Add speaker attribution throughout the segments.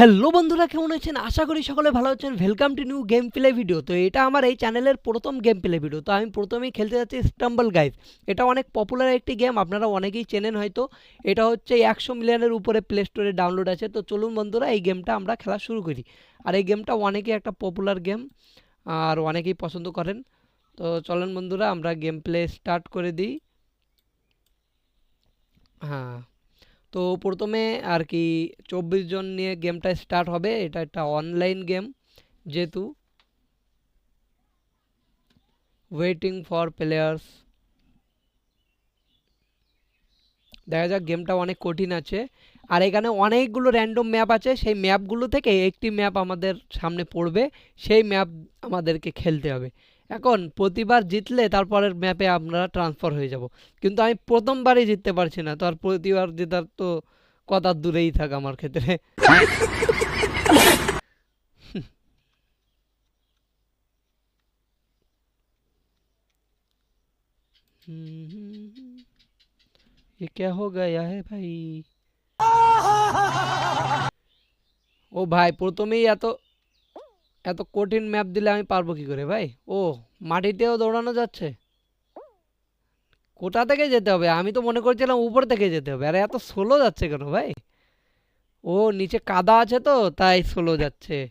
Speaker 1: Hello বন্ধুরা, কেমন আছেন? আশা করি সকলে ভালো আছেন। Welcome to new game play video তো এটা আমার এই চ্যানেলের প্রথম গেম প্লে ভিডিও তো আমি প্রথমেই খেলতে যাচ্ছি স্টাম্বল গাইজ এটা অনেক পপুলার একটি গেম আপনারা অনেকেই চেনেন হয়তো। এটা হচ্ছে একশো মিলিয়নের উপরে প্লে স্টোরে ডাউনলোড আছে। তো চলুন বন্ধুরা, এই গেমটা আমরা খেলা শুরু করি। আর এই গেমটা অনেকেই একটা পপুলার গেম আর অনেকেই পছন্দ করেন। তো চলেন বন্ধুরা, আমরা গেম প্লে স্টার্ট করে দিই। হ্যাঁ। তো প্রথমে আর কি চব্বিশ জন নিয়ে গেমটা স্টার্ট হবে। এটা একটা অনলাইন গেম, যেহেতু ওয়েটিং ফর প্লেয়ার্স দেখা যাক, গেমটা অনেক কঠিন আছে। আর এখানে অনেকগুলো র্যান্ডম ম্যাপ আছে। সেই ম্যাপগুলো থেকে একটি ম্যাপ আমাদের সামনে পড়বে। সেই ম্যাপ আমাদেরকে খেলতে হবে। এখন প্রতিবার জিতলে তারপরের ম্যাপে আমরা ট্রান্সফার হয়ে যাব কিন্তু আমি প্রথমবারই জিততে পারছি না তো আর প্রতিবার জেতার তো কথা দূরেই থাক আমার ক্ষেত্রে ये क्या हो गया है भाई ও ভাই প্রথমেই এত এত কঠিন ম্যাপ দিলে আমি পারব কি করে ভাই? ও, মাটিতেও দৌড়ানো যাচ্ছে? কোথা থেকে যেতে হবে? আমি তো মনে করছিলাম উপর থেকে যেতে হবে। আরে, এত স্লো যাচ্ছে কেন ভাই? ও, নিচে কাদা আছে তো, তাই স্লো যাচ্ছে।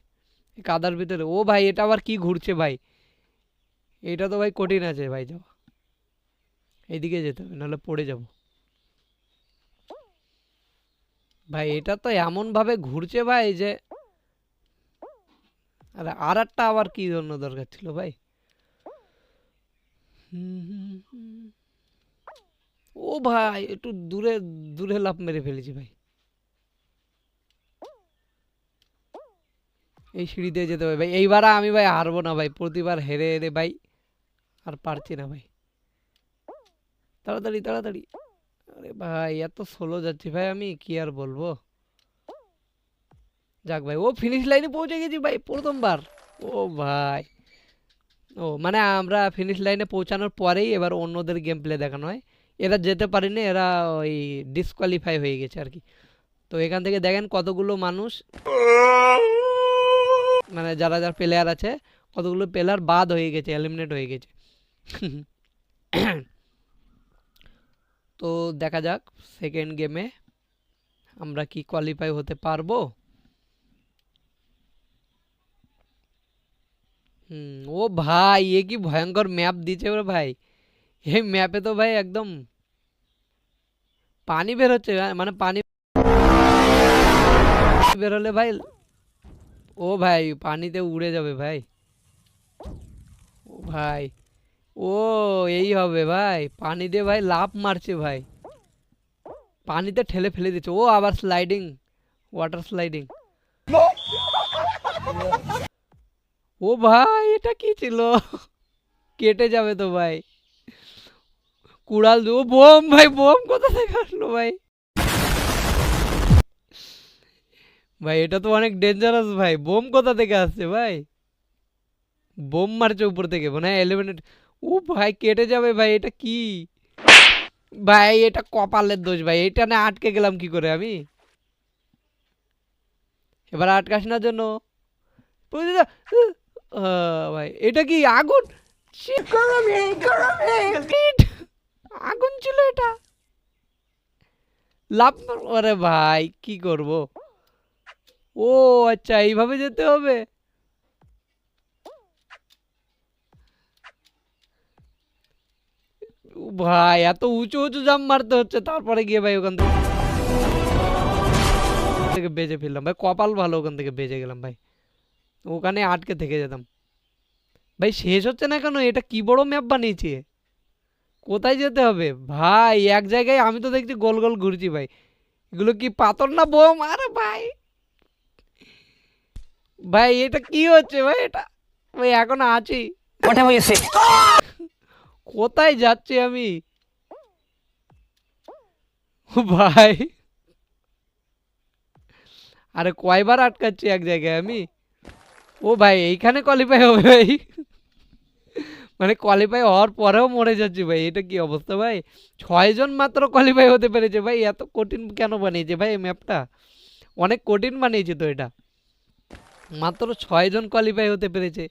Speaker 1: কাদার ভিতরে। ও ভাই, এটা আবার কি ঘুরছে ভাই? এটা তো ভাই কঠিন আছে ভাই যাওয়া এইদিকে যেতে হবে, নাহলে পড়ে যাব। ভাই, এটা তো এমন ভাবে ঘুরছে ভাই যে আরে আর একটা আবার কি জন্য দরকার ছিল ভাই। ও ভাই, একটু দূরে দূরে লাফ মেরে ফেলেছি ভাই। এই সিঁড়ি দিয়ে যেতে হবে ভাই। এইবার আমি ভাই হারবো না ভাই, প্রতিবার হেরে হেরে ভাই। আর পারছি না ভাই। তাড়াতাড়ি তাড়াতাড়ি। আরে ভাই, এত স্লো যাচ্ছি ভাই, আমি কি আর বলব? যাক ভাই, ও ফিনিশ লাইনে পৌঁছে গেছি ভাই প্রথমবার। ও ভাই। ও মানে আমরা ফিনিশ লাইনে পৌঁছানোর পরেই এবার অন্যদের গেম প্লে দেখানো হয়। এরা যেতে পারেনি, এরা ওই ডিসকোয়ালিফাই হয়ে গেছে আর কি। তো এখান থেকে দেখেন কতগুলো মানুষ মানে যারা যারা প্লেয়ার আছে, কতগুলো প্লেয়ার বাদ হয়ে গেছে এলিমিনেট হয়ে গেছে। তো দেখা যাক সেকেন্ড গেমে আমরা কি কোয়ালিফাই হতে পারব? হুম ও ভাই এ কি ভয়ঙ্কর ম্যাপ দিচ্ছে রে ভাই এই ম্যাপে তো ভাই একদম পানি বের হচ্ছে আহ, মানে পানি বের হলে ভাই ও ভাই পানিতে উড়ে যাবে ভাই ও ভাই ও এই হবে ভাই পানিতে ভাই লাফ মারছে ভাই পানিতে ঠেলে ফেলে দিচ্ছে ও আবার স্লাইডিং ওয়াটার স্লাইডিং ও ভাই, এটা কি ছিল? কেটে যাবে তো ভাই। কুড়াল ও বোম ভাই, বোম কোথা থেকে আসলো ভাই? ভাই, এটা তো অনেক ডেঞ্জারাস ভাই। বোম কোথা থেকে আসছে ভাই? বোম মারছে উপর থেকে মানে এলিমিনেট ও ভাই, কেটে যাবে ভাই, এটা কি? ভাই, এটা কপালের দোষ ভাই, এটা না আটকে গেলাম কি করে আমি? এবার আটকাস না জন্য। ভাই, এটা কি আগুন! আগুন ছিল এটা। লাভ আরে ভাই, কি করব? ও আচ্ছা এইভাবে যেতে হবে? ভাই, এত উঁচু উঁচু জাম মারতে হচ্ছে। তারপরে গিয়ে ভাই ওখান থেকে বেঁচে ফেললাম ভাই, কপাল ভালো, ওখান থেকে বেঁচে গেলাম, ভাই। ওখানে আটকে থেকে যেতাম। ভাই শেষ হচ্ছে না কেন? এটা কি বড় ম্যাপ বানিয়েছে? কোথায় যেতে হবে? ভাই এক জায়গায় আমি তো দেখছি গোল গোল ঘুরছি ভাই। এগুলো কি পাথর না বোম? আরে ভাই। ভাই এটা কি হচ্ছে ভাই? এটা ভাই এখন আছি. কোথায় যাচ্ছি আমি? ভাই। আরে কয়বার আটকাচ্ছি এক জায়গায় আমি? ও ভাই এইখানে কোয়ালিফাই হবে ভাই। মানে কোয়ালিফাই হওয়ার পরেও মরে যাচ্ছে ভাই এটা কি অবস্থা ভাই? ছয়জন মাত্র কোয়ালিফাই হতে পেরেছে ভাই এত কঠিন কেন বানিয়েছে ভাই এই ম্যাপটা অনেক কঠিন বানিয়েছে তো এটা। মাত্র ছয়জন কোয়ালিফাই হতে পেরেছে।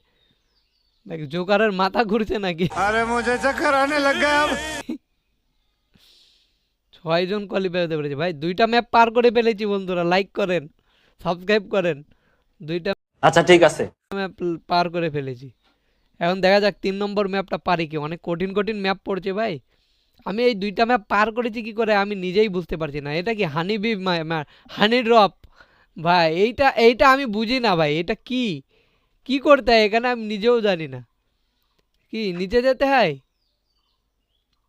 Speaker 1: দেখ জোকারের মাথা ঘুরছে নাকি?
Speaker 2: আরে মুঝে চক্কর আনে লাগা
Speaker 1: ছয়জন কোয়ালিফাই হতে পেরেছে। ভাই দুইটা ম্যাপ পার করে ফেলেছি বন্ধুরা লাইক করেন সাবস্ক্রাইব করেন। দুইটা
Speaker 3: আচ্ছা ঠিক আছে।
Speaker 1: ম্যাপ পার করে ফেলেছি। এখন দেখা যাক তিন নম্বর ম্যাপটা পারি কি? অনেক কঠিন কঠিন ম্যাপ পড়ছে ভাই। আমি এই দুইটা ম্যাপ পার করেছি কি করে আমি নিজেই বুঝতে পারছি না। এটা কি হানি বি হানি ড্রপ? ভাই, এইটা এইটা আমি বুঝি না ভাই। এটা কি? কি করতে হয় এখানে আমি নিজেও জানি না। কি, নিচে যেতে হয়?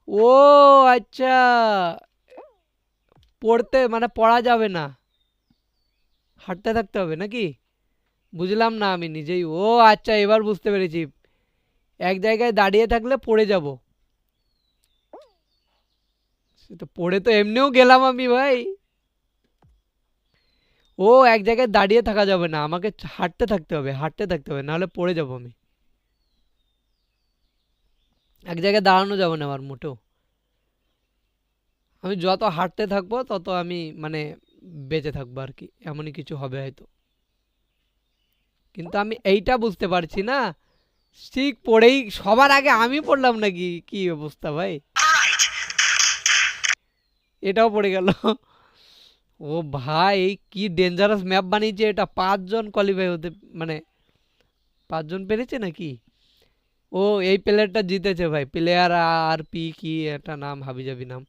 Speaker 1: ও আচ্ছা। পড়তে মানে পড়া যাবে না। হাঁটতে থাকতে হবে নাকি? বুঝলাম না আমি নিজেই। ও আচ্ছা এবার বুঝতে পেরেছি। এক জায়গায় দাঁড়িয়ে থাকলে পড়ে যাব। সে তো পড়ে তো এমনিও গেলাম আমি ভাই। ও এক জায়গায় দাঁড়িয়ে থাকা যাবে না, আমাকে হাঁটতে থাকতে হবে, হাঁটতে থাকতে হবে, নাহলে পড়ে যাব আমি। এক জায়গায় দাঁড়ানো যাবে না আমার মোটেও। আমি যত হাঁটতে থাকব, তত আমি মানে বেঁচে থাকব আর কি, এমনই কিছু হবে হয়তো। কিন্তু আমি এইটা বুঝতে পারছি না। ঠিক পড়েই সবার আগে আমি পড়লাম নাকি? কি অবস্থা ভাই? এটাও পড়ে গেল। ও ভাই কি ডেঞ্জারাস ম্যাপ বানিয়েছে এটা। পাঁচজন কোয়ালিফাই হতে মানে পাঁচজন পেরেছে নাকি? ও এই প্লেয়ারটা জিতেছে ভাই। প্লেয়ার আর পি কি একটা নাম হাবি হাবিজাবি নাম।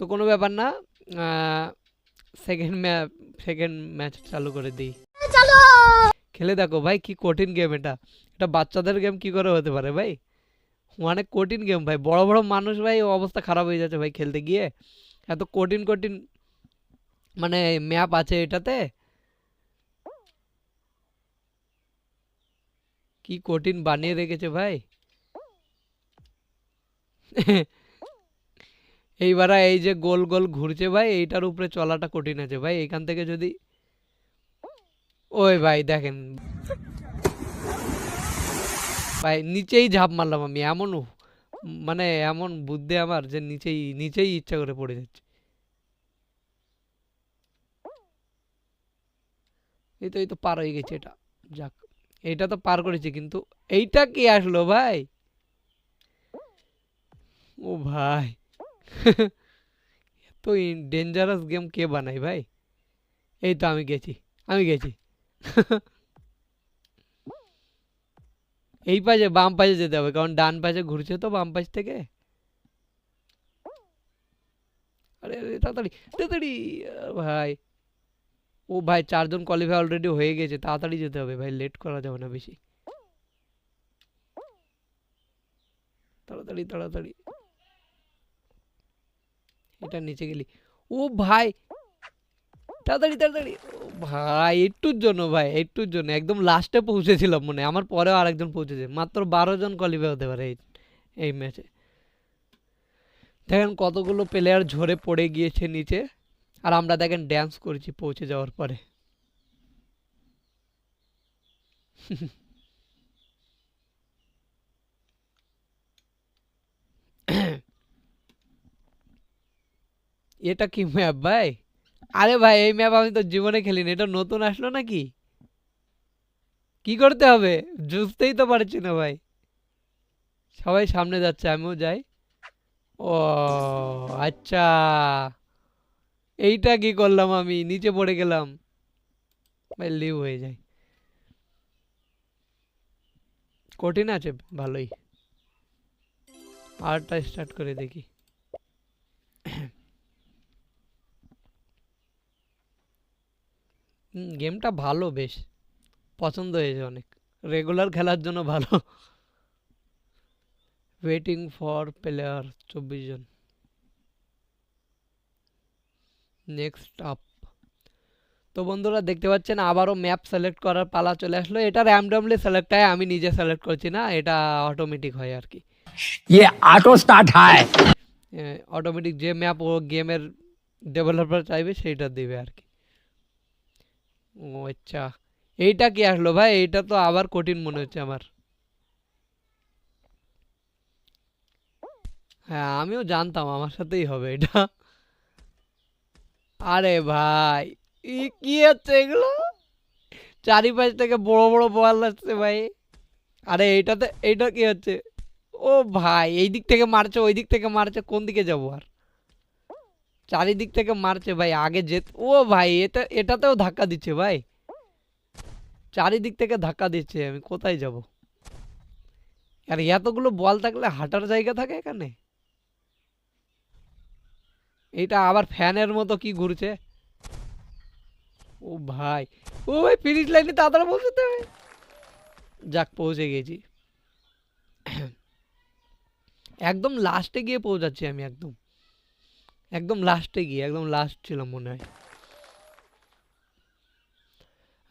Speaker 1: তো কোনো ব্যাপার না সেকেন্ড ম্যাচ সেকেন্ড ম্যাচ চালু করে দিই। খেলে দেখো ভাই, কি কঠিন গেম এটা। এটা বাচ্চাদের গেম কি করে হতে পারে ভাই? অনেক কঠিন গেম ভাই। বড় বড় মানুষ ভাই অবস্থা খারাপ হয়ে যাচ্ছে ভাই খেলতে গিয়ে। এত কঠিন কঠিন মানে ম্যাপ আছে এটাতে। কি কঠিন বানিয়ে রেখেছে ভাই। এইবারা এই যে গোল গোল ঘুরছে ভাই, এইটার উপরে চলাটা কঠিন আছে ভাই। এখান থেকে যদি ওই ভাই দেখেন। ভাই নিচেই ঝাঁপ মারলাম আমি এমন মানে এমন বুদ্ধি আমার যে নিচেই নিচেই ইচ্ছা করে পড়ে যাচ্ছে। এই তো এই তো পার হয়ে গেছে এটা। যাক, এটা তো পার করেছি, কিন্তু এইটা কি আসলো ভাই? ও ভাই। এত ডেঞ্জারাস গেম কে বানাই ভাই? এই তো আমি গেছি আমি গেছি। এই পাশে বাম পাশে যেতে হবে, কারণ ডান পাশে ঘুরছে তো বাম পাশ থেকে। আরে তাড়াতাড়ি তাড়াতাড়ি ভাই। ও ভাই, চারজন কোয়ালিফাই অলরেডি হয়ে গেছে, তাড়াতাড়ি যেতে হবে, ভাই লেট করা যাবে না বেশি। তাড়াতাড়ি তাড়াতাড়ি। এটা নিচে গেলি। ও ভাই তাড়াতাড়ি তাড়াতাড়ি। ভাই, একটুর জন্য ভাই, একটুর জন্য। একদম লাস্টে পৌঁছেছিলাম মনে। আমার পরেও আরেকজন পৌঁছেছে। মাত্র বারো জন কোয়ালিফাই হতে পারে এই এই ম্যাচে দেখেন কতগুলো প্লেয়ার ঝরে পড়ে গিয়েছে নিচে। আর আমরা দেখেন ড্যান্স করেছি পৌঁছে যাওয়ার পরে। এটা কি ম্যাপ ভাই? আরে ভাই, এই ম্যাপ আমি তো জীবনে খেলিনি, এটা নতুন আসলো নাকি? কি করতে হবে? বুঝতেই তো পারছি না ভাই। সবাই সামনে যাচ্ছে, আমিও যাই। ও আচ্ছা। এইটা কি করলাম আমি? নিচে পড়ে গেলাম। ভাই লিভ হয়ে যায়। কঠিন আছে, ভালোই। আরটা স্টার্ট করে দেখি। গেমটা ভালো বেশ। পছন্দ হয়েছে অনেক। রেগুলার খেলার জন্য ভালো। ওয়েটিং ফর প্লেয়ার চব্বিশ জন। নেক্সট আপ তো বন্ধুরা দেখতে পাচ্ছেন আবারও ম্যাপ সিলেক্ট করার পালা চলে আসলো। এটা র্যান্ডমলি সিলেক্ট হয় আমি নিজে সিলেক্ট করছি না এটা অটোমেটিক হয় আর কি।
Speaker 4: ইয়ে অটো স্টার্ট হয়।
Speaker 1: অটোমেটিক যে ম্যাপ ও গেমের ডেভেলপার চাইবে সেইটা দিবে আর কি। ও আচ্ছা। এইটা কি আসলো ভাই? এইটা তো আবার কঠিন মনে হচ্ছে আমার। হ্যাঁ আমিও জানতাম, আমার সাথেই হবে এটা। আরে ভাই কি হচ্ছে এগুলো? চারিপাশ থেকে বড় বড় বল আসছে ভাই। আরে এইটাতে, এইটা কি হচ্ছে? ও ভাই এই দিক থেকে মারছে ওই দিক থেকে মারছে, কোন দিকে যাব আর? চারিদিক থেকে মারছে ভাই, আগে যেত, ও ভাই, এটা, এটাতেও ধাক্কা দিচ্ছে ভাই। চারিদিক থেকে ধাক্কা দিচ্ছে, আমি কোথায় যাব? আর এতগুলো বল থাকলে হাঁটার জায়গা থাকে এখানে? এইটা আবার ফ্যানের মতো কি ঘুরছে? ও ভাই ও ভাই ফিনিশ লাইনে তাড়াতাড়ি পৌঁছতে হবে। যাক, পৌঁছে গেছি। একদম লাস্টে গিয়ে পৌঁছাচ্ছি আমি, একদম। একদম লাস্টে গিয়ে, একদম লাস্ট ছিল মনে হয়।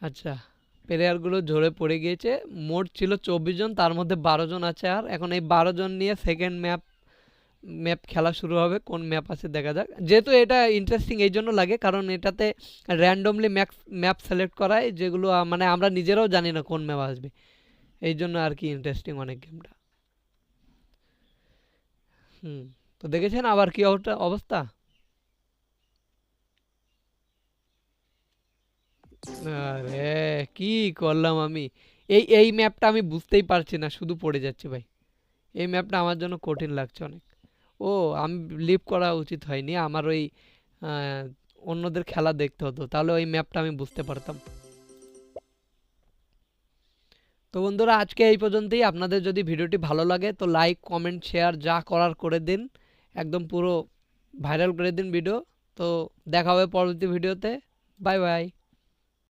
Speaker 1: আচ্ছা প্লেয়ারগুলো ঝরে পড়ে গিয়েছে। মোট ছিল চব্বিশ জন, তার মধ্যে বারো জন আছে আর। এখন এই বারো জন নিয়ে সেকেন্ড ম্যাপ ম্যাপ খেলা শুরু হবে, কোন ম্যাপ আছে দেখা যাক। যেহেতু এটা ইন্টারেস্টিং এই জন্য লাগে, কারণ এটাতে র্যান্ডমলি ম্যাপ ম্যাপ সিলেক্ট করায়, যেগুলো মানে আমরা নিজেরাও জানি না কোন ম্যাপ আসবে। এই জন্য আর কি ইন্টারেস্টিং অনেক গেমটা হুম। তো দেখেছেন আবার কি অবস্থা আরে কি করলাম আমি? এই এই ম্যাপটা আমি বুঝতেই পারছি না, শুধু পড়ে যাচ্ছে ভাই। এই ম্যাপটা আমার জন্য কঠিন লাগছে অনেক। ও, আমি লিভ করা উচিত হয়নি, আমার ওই অন্যদের খেলা দেখতে হতো, তাহলে ওই ম্যাপটা আমি বুঝতে পারতাম। তো বন্ধুরা, আজকে এই পর্যন্তই। আপনাদের যদি ভিডিওটি ভালো লাগে, তো লাইক কমেন্ট শেয়ার যা করার করে দিন। একদম পুরো ভাইরাল করে দিন ভিডিও তো দেখা হবে পরবর্তী ভিডিওতে বাই বাই